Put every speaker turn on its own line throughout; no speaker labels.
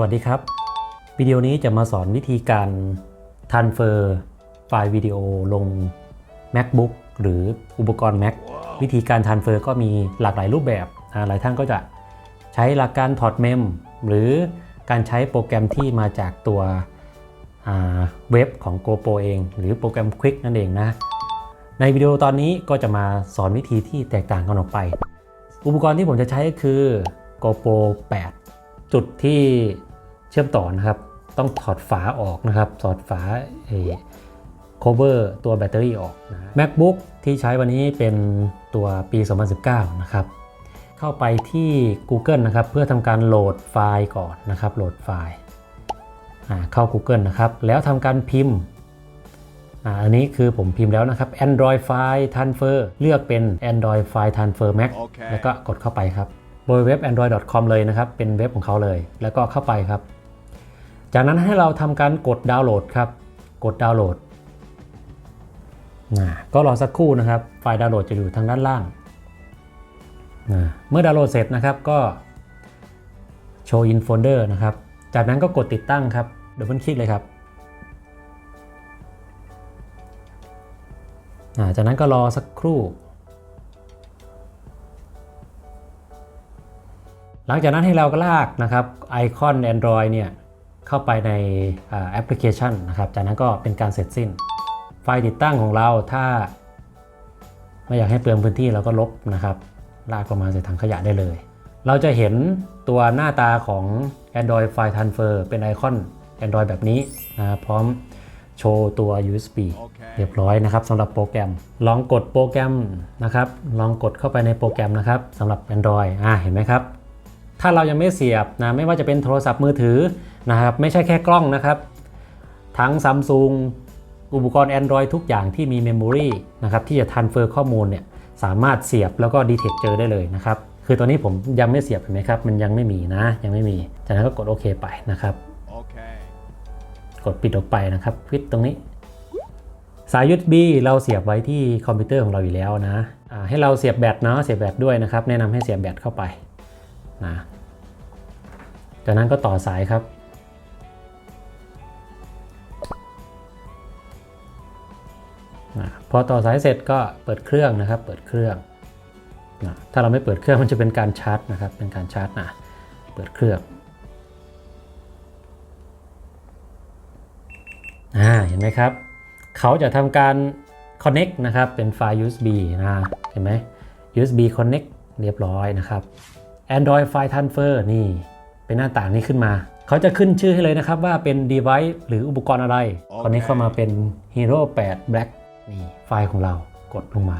วัสดีครับ วิดีโอนี้จะมาสอนวิธีการ transfer ไฟล์วิดีโอลง MacBook หรืออุปกรณ์ Mac วิธีการ transfer ก็มีหลากหลายรูปแบบอ่าหลายท่านก็จะใช้หลักการถอดเมม หรือการใช้โปรแกรมที่มาจากตัวอ่าเว็บของ GoPro เอง หรือโปรแกรม Quick นั่นเองนะ ในวิดีโอตอนนี้ก็จะมาสอนวิธีที่แตกต่างกันออกไป อุปกรณ์ที่ผมจะใช้ก็คือ GoPro 8จุดที่เชื่อมต่อนะครับ ต้องถอดฝาออกนะครับถอดฝาเอ่อ cover ตัวแบตเตอรี่ออกนะ MacBook ที่ใช้วันนี้เป็นตัวปี 2019 นะครับ เข้าไปที่ Google นะครับ เพื่อทำการโหลดไฟล์ก่อนนะครับ โหลดไฟล์อ่าเข้า Google นะครับ แล้วทำการพิมพ์อ่าอันนี้คือผมพิมพ์แล้วนะครับ Android File Transfer เลือกเป็น Android File Transfer Mac
โอเค
แล้วก็กดเข้าไปครับบนเว็บ android.com เลยนะครับ เป็นเว็บของเขาเลย แล้วก็เข้าไปครับ จากนั้นให้เราทำการกดดาวน์โหลดครับ กดดาวน์โหลดนะก็รอสักครู่นะครับ ไฟล์ดาวน์โหลดจะอยู่ทางด้านล่างนะเมื่อดาวน์โหลดเสร็จนะครับก็ show in folder นะครับ จากนั้นก็กดติดตั้งครับเดี๋ยวเพิ่นคลิกเลยครับาจากนั้นก็รอสักครู่ หลังจากนั้นให้เราก็ลากนะครับไอคอน Android เนี่ย เข้าไปในอ่าแอปพลิเคชันนะครับ จากนั้นก็เป็นการเสร็จสิ้น ไฟล์ติดตั้งของเราถ้า ไม่อยากให้เปลืองพื้นที่เราก็ลบนะครับลากประมาณใส่ถังขยะได้เลย เราจะเห็นตัวหน้าตาของ Android File Transfer เป็นไอคอน Android แบบนี้นะครับพร้อมโชว์ตัว USB
โอเค
เรียบร้อยนะครับสำหรับโปรแกรม ลองกดโปรแกรมนะครับ ลองกดเข้าไปในโปรแกรมนะครับสำหรับ Android อ่าเห็นไหมครับ ถ้าเรายังไม่เสียบนะไม่ว่าจะเป็นโทรศัพท์มือถือ นะครับไม่ใช่แค่กล้องนะครับ ทั้ง Samsung อุปกรณ์ Android ทุกอย่างที่มีเมมโมรีนะครับที่จะทันเฟอร์ข้อมูลเนี่ยสามารถเสียบแล้วก็ดีเทคเจอได้เลยนะครับ คือตอนนี้ผมยังไม่เสียบเห็นไหมครับ มันยังไม่มีนะ ยังไม่มี จากนั้นก็กดโอเคไปนะครับ
โอเค
กดปิดออกไปนะครับปิดตรงนี้ สาย USB เราเสียบไว้ที่คอมพิวเตอร์ของเราอยู่แล้วนะอ่าให้เราเสียบแบตเนาะเสียบแบตด้วยนะครับ แนะนำให้เสียบแบตเข้าไปนะจากนั้นก็ต่อสายครับ พอต่อสายเสร็จก็เปิดเครื่องนะครับ เปิดเครื่องนะถ้าเราไม่เปิดเครื่องมันจะเป็นการชาร์จนะครับ เป็นการชาร์จนะเปิดเครื่องอ่าเห็นไหมครับ เขาจะทำการ connect นะครับ เป็นไฟล์ USB นะเห็นไหม USB connect เรียบร้อยนะครับ Android File Transfer นี่เป็นหน้าต่างนี้ขึ้นมา เขาจะขึ้นชื่อให้เลยนะครับว่าเป็น device หรืออุปกรณ์อะไร
โอเค
คราวนี้เข้ามาเป็น Hero 8 Black นี่ไฟล์ของเรากดลงมา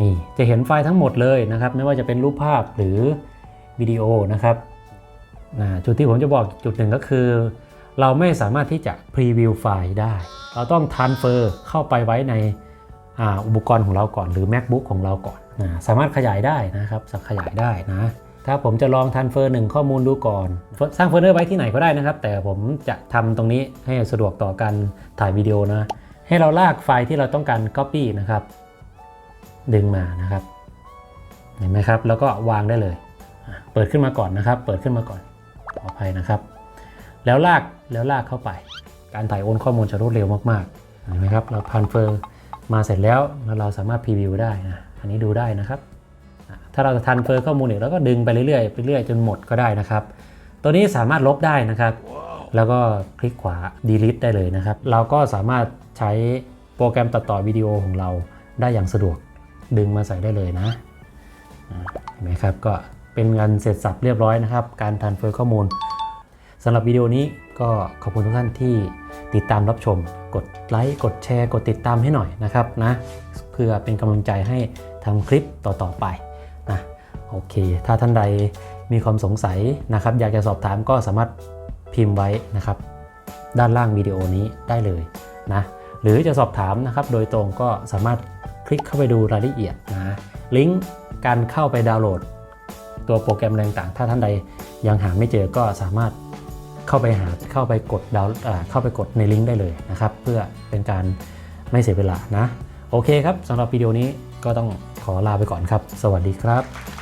นี่จะเห็นไฟล์ทั้งหมดเลยนะครับ ไม่ว่าจะเป็นรูปภาพหรือวิดีโอนะครับจุดที่ผมจะบอกจุดหนึ่งก็คือ เราไม่สามารถที่จะพรีวิวไฟล์ได้ เราต้อง transfer เข้าไปไว้ในอุปกรณ์ของเราก่อนหรือ MacBook ของเราก่อนนะสามารถขยายได้นะครับสักขยายได้นะถ้าผมจะลอง transfer หนึ่งข้อมูลดูก่อน สร้างโฟลเดอร์ไว้ที่ไหนก็ได้นะครับ แต่ผมจะทำตรงนี้ให้สะดวกต่อการถ่ายวิดีโอนะ ให้เราลากไฟล์ที่เราต้องการ Copy นะครับ ดึงมานะครับ เห็นไหมครับ แล้วก็วางได้เลย เปิดขึ้นมาก่อนนะครับ เปิดขึ้นมาก่อนขออภัยนะครับ แล้วลากแล้วลากเข้าไป การถ่ายโอนข้อมูลจะรวดเร็วมากๆเห็นไหมครับ เราพันเฟอร์มาเสร็จแล้วแล้วเราสามารถพรีวิวได้นะอันนี้ดูได้นะครับถ้าเราจะทันเฟอร์ข้อมูลอีกเราก็ดึงไปเรื่อยๆไปเรื่อยจนหมดก็ได้นะครับ ตัวนี้สามารถลบได้นะครับ แล้วก็คลิกขวา delete ได้เลยนะครับ เราก็สามารถใช้โปรแกรมตัดต่อวิดีโอของเราได้อย่างสะดวกดึงมาใส่ได้เลยนะเห็นไหมครับก็เป็นงานเสร็จสับเรียบร้อยนะครับ การทันเฟอร์ข้อมูลสำหรับวิดีโอนี้ก็ขอบคุณทุกท่านที่ติดตามรับชม กดไลค์กดแชร์ กดติดตามให้หน่อยนะครับนะเพื่อเป็นกำลังใจให้ทำคลิปต่อๆไปนะโอเค ถ้าท่านใดมีความสงสัยนะครับ อยากจะสอบถามก็สามารถ พิมพ์ไว้นะครับ ด้านล่างวิดีโอนี้ได้เลยนะหรือจะสอบถามนะครับ โดยตรงก็สามารถคลิกเข้าไปดูรายละเอียดนะลิงก์การเข้าไปดาวน์โหลด ตัวโปรแกรมอะไรต่างๆ ถ้าท่านใดยังหาไม่เจอก็สามารถเข้าไปหาเข้าไปกดดาวเข้าไปกดในลิงก์ได้เลยนะครับ เพื่อเป็นการไม่เสียเวลานะ โอเคครับสำหรับวิดีโอนี้ก็ต้องขอลาไปก่อนครับ สวัสดีครับ